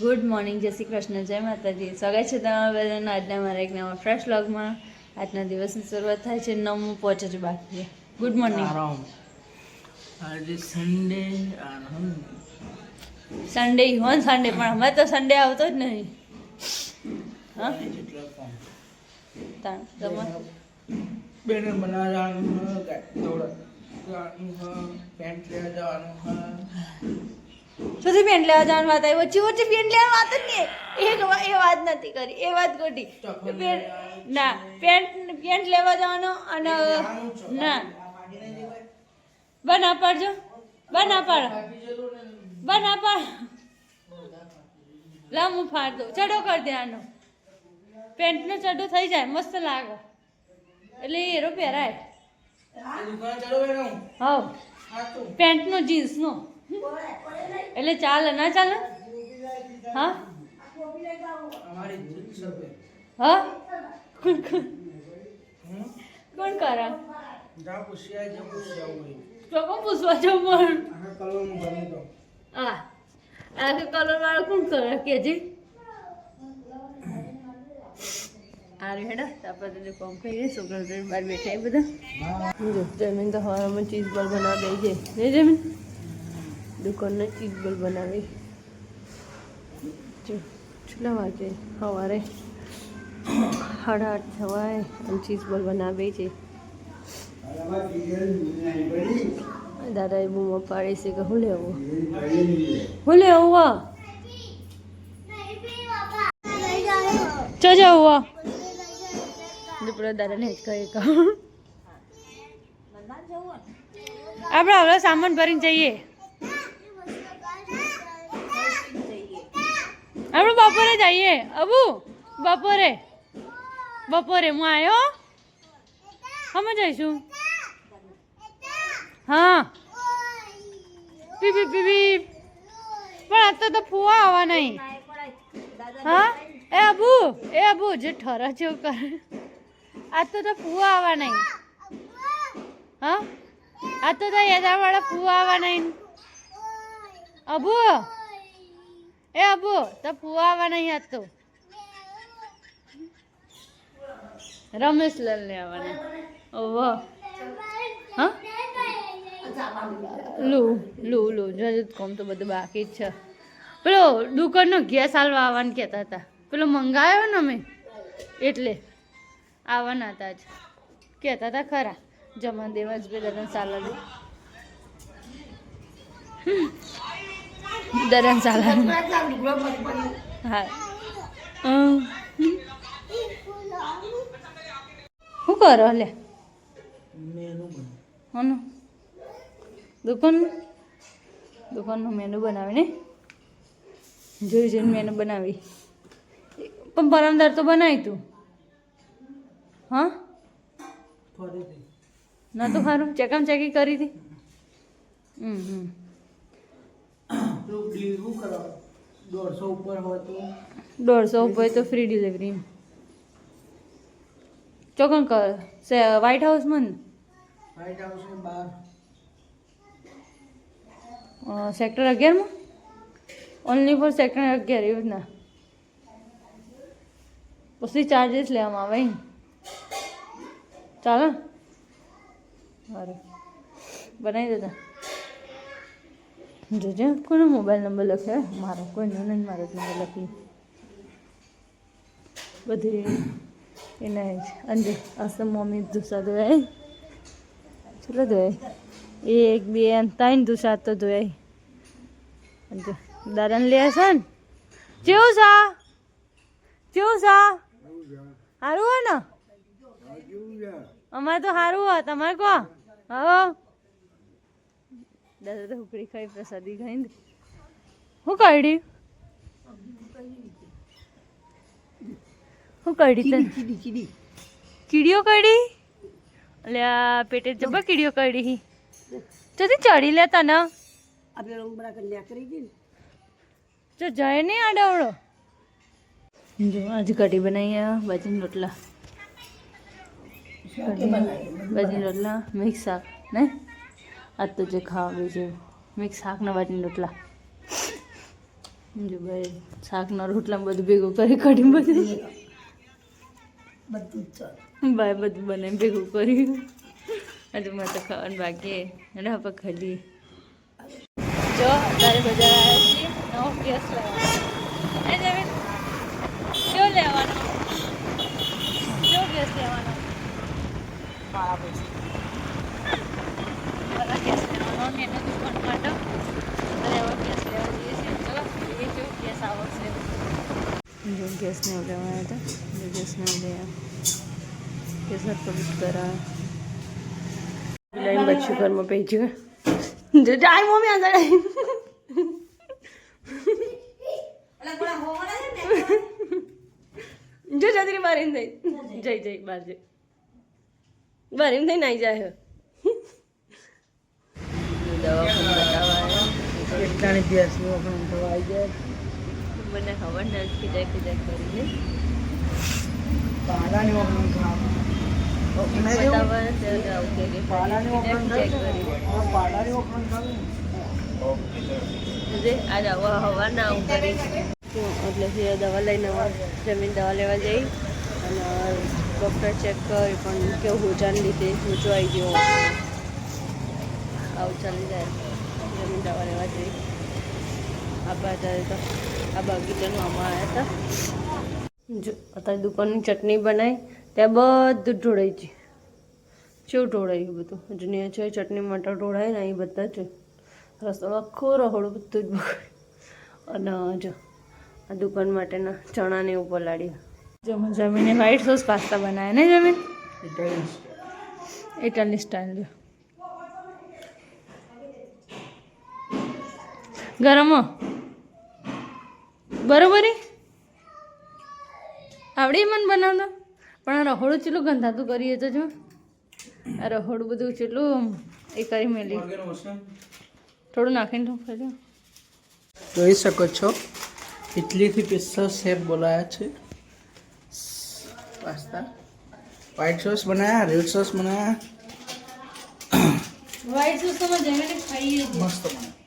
Good morning જય શ્રી કૃષ્ણ જય માતાજી. સ્વાગત છે તમારા બધાના આજના મારા એક નવા ફ્રેશ વ્લોગમાં આજના દિવસની શરૂઆત થાય છે નવમું પહોંચે છે. બાકી ગુડ મોર્નિંગ આજે સન્ડે સન્ડે હોન સન્ડે પણ હમણાં તો સન્ડે આવતો જ નહીં. હા? તાણ તમે બેને બનાવવા જવાનું હોય ગાડી દોડવાનું હોય પેન્ટ લેવા જવાનું સુધી પેન્ટ લેવા જવાની વાત આવી. વચ્ચે વચ્ચે પેન્ટ લેવાની વાત જ નહીં. એક એ વાત નથી કરી. એ વાત ખોટી. લેવા ના પેન્ટ પેન્ટ લેવા જવાનો અને ના. બના પાડજો. બના પાડ. બના પાડ. લા હું ફાડ દઉં. ચડો કરી દે આનો પેન્ટનો ચડો થઈ જાય. મસ્ત લાગે. એટલે એ એરો પહેરાય હા પેન્ટનો જીન્સનો. એટલે ચાલે ના ચાલે? હા? હા? કોણ કરે? તો કોણ પૂછવા જાઉં પણ આખા કલરનું બની દો. આ આ કે કલર વાળો કોણ કરે? કેજી આ હેડા. આપણે તો કોમ કરીએ છોકરા બહાર બેઠા એ બધા. જમીન તો હવામાં ચીઝ બોલ બનાવી દઈ છે. નહીં જમીન? દુકાનનો ચીઝ બોલ બનાવી. ચૂલા વાગે? સવારે. સાડા આઠ થવાય, અને ચીઝ બોલ બનાવી છે. દાદા એ બૂમો પાડે છે કે હું લેવું? હું લેવું ચો જવું દીપડો દાદાને જ કહે કહું આપણે હવે સામાન ભરીને જઈએ. આપણે બપોરે જઈએ. અબુ, બપોરે. બપોરે હું આવ્યો અમે જઈશું. હા. પીપી પીપી પણ આ તો ફુવા આવવા નહીં. હા? એ અબુ એ અબુ, જે ઠરા જેવું કરે. આ તો તો ફુવા આવવા નહીં. હા? આ તો તો યદાવાળા ફુવા આવવા નહીં. અબુ એ અબુ, તો આવવા નહીં હતું. રમેશ લાલ ને આવવાના ઓહો. હા? લુ લુ લુ. જજ કોમ તો બધું બાકી જ છે. પેલો દુકાનનો ગેસ હાલવા આવવાનું કહેતા હતા. પેલો મંગાવ્યો ને અમે? એટલે આવવાના હતા જ. કહેતા હતા ખરા. જમા દેવાજ બે દાદા સાલા દરન સાલા હા. શું કરો લે? હનું. દુકાન? દુકાનનું મેનુ બનાવીને જોઈ જોઈને મેનુ બનાવી. પણ પરમદાર તો બનાવી તું. હા? ના તો સારું ચેકમ ચેકી કરી હતી? હમ હમ. દોઢસો ઉપર હોય તો. દોઢસો ઉપર તો ફ્રી ડિલિવરી ચોકન કર સે વ્હાઈટ હાઉસ મન વ્હાઈટ હાઉસ બાર સેક્ટર અગિયારમાં ઓનલી ફોર સેક્ટર અગિયાર એવું જ ના. પછી ચાર્જિસ લેવામાં આવે ચાલો ચાલે. સારું. બનાવી દેતા જોજે કોનો મોબાઈલ નંબર લખે મારો કોઈ નહીં, મારો જ નંબર લખી. બધી એના જ. અસમ મમ્મી દુસા ધોયા ચલો ધોયા એક, બે, અને ત્રણ દુસા તો ધોયા અંજે દાદાને લે છે ને? કેવું છે? કેવું છે? સારું હોય ને? અમારે તો સારું હોય. તમારે કહો હો? દાદા તો ઉકળી ખાઈ પ્રસાદી ખાઈને. હું કાઢી? હું કાઢી તને? કીડી કીડી કીડીઓ કાઢી? એટલે આ પેટે જબ્બા કીડીઓ કાઢી જતી ચડી લેતા ને આપણે રંગબરા કન્યા કરી હતી ને. જો જાય નહીં આડાવડો જો આજે કઢી બનાવી આ બાજરીના રોટલા. કઢી રોટલા મિક્સ શાક ને? આજ તો જે ખાવા છે. મિક્સ શાકના બાટીના રોટલા. જો ભાઈ શાકના રોટલા બધું ભેગું કરી કઢી બધું. બધું ભાઈ બધું બને ભેગું કર્યું. હજુ મારે તો ખાવાનું બાકી અને હવે ખાલી જો અત્યારે બજાર આવ્યા છીએ નવો ગેસ લેવાનો કયો લેવાનો? કયો ગેસ લેવાનો? મારા પૈસા ગેસ લેવાનો ગેસ લેવા જઈએ છીએ ચલો જો ગેસ ગેસને લેવાયા હતા ગેસને લેવા ગેસ કરા લઈને બચ્યું ઘરમાં પી ગયું જો જાય મમ્મી અંદર જો જતી એમ થઈ. જઈ જઈ બાર જઈ બાર એમ થઈ જાય દવાખાનું બતાવવા એટલાની ગેસનું આપણે તો આવી જાય મને ખબર નથી ખીજાય ખીજાય કરીને પાલાની કરી એટલે દવા લઈને જમીન દવા લેવા જઈ અને ડૉક્ટર ચેક કરી પણ કેવું હોજાને લીધે હોજો આવી ગયો આવું ચાલી જાય. જમીન દવા લેવા જઈ. આપણા અત્યારે તો આ બગીચાનું આમાં આવ્યા હતા. જો અત્યારે દુકાનની ચટણી બનાવી ત્યાં બધું ઢોળાઈ છે કેવું ઢોળાયું બધું? હજુ ને છે ચટણી મટર ઢોળાય ને અહીં બધા જ. રસ્તો આખો રહોડું બધું જ અને જો આ દુકાન માટેના ચણાને એવું પલાળ્યું. જો જમીને વ્હાઈટ સોસ પાસ્તા બનાવ્યા ને જમીન? ઇટાલિયન ઇટાલી સ્ટાઇલ જો. ગરમ? બરોબર આવડે આવડી મને બનાવતા? પણ આ રહોડું ચેટલું ગંધાતું કરીએ તો જો. આ રહોડું બધું ચેટલું એ કરી મેલી. થોડું નાખીને તો ખાલી જોઈ શકો છો ઇટલીથી પિસ્તા શેપ બોલાયા છે. પાસ્તા. વ્હાઈટ સોસ બનાવ્યા રેડ સોસ બનાવ્યા વ્હાઈટ સોસ તો જમીને ખાઈએ મસ્ત બનાયા.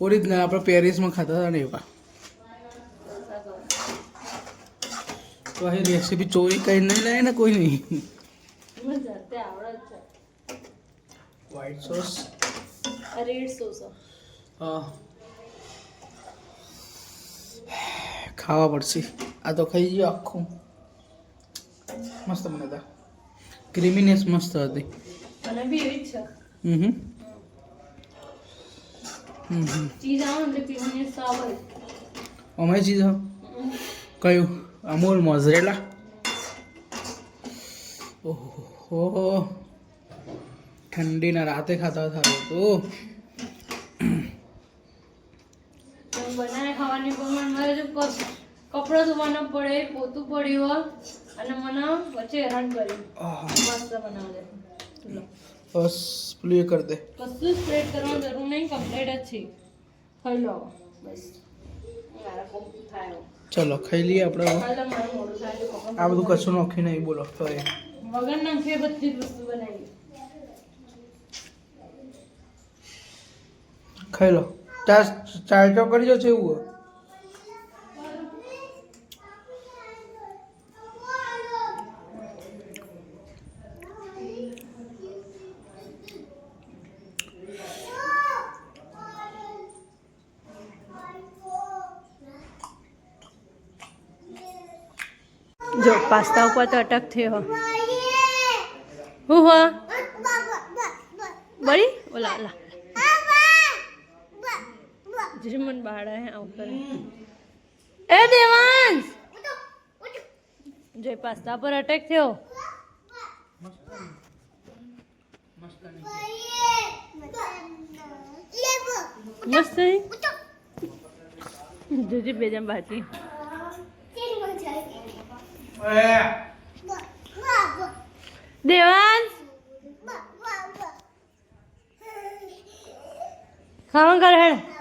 ઓરિજિનલ આપણે પેરિસમાં ખાતા હતા ને એવા. તો અહીં રેસીપી ચોરી કરી નહીં લાવે ને કોઈ નહીં. વ્હાઈટ સોસ રેડ સોસ ખાવા પડશે. આ તો ખાઈ ગયો આખું. મસ્ત મને હતા ક્રીમીનેસ મસ્ત હતી. મને બી એવી જ છે. હમ. ચીઝ આવે એટલે આવે અમારી ચીજ? કયું? અમૂલ મોઝરેલા? ઓહો. ઠંડીના રાતે ખાતા હતા તો. તો બનાવે ખાવાની પણ મારે જો કપડો ધોવાનો પડે પોતું પડ્યું અને મને વચ્ચે હેરાન કર્યું. મસ્ત બનાવે બસ પ્લે કર દે. કશું સ્પ્રેડ કરવાની જરૂર નહીં કમ્પ્લીટ જ છે. ખાઈ લો. બસ. ચલો ખાઈ લઈએ આપણે આ બધું કશું નોખી નહીં બોલો તો એ વગર નાખે બધી વસ્તુ બનાવી. ખાઈ લો. ચાર ચાર તો કરી છે એવું જો પાસ્તા ઉપર તો અટક થયો હું હો બળી ઓલા ઓલા જે મને બાળા હે આવું કરે એ દેવાંશ જો પાસ્તા પર અટેક થયો મસ્ત હે? જોજે બે જણ બાકી દેવાંશ? ખાવા કર હેડ.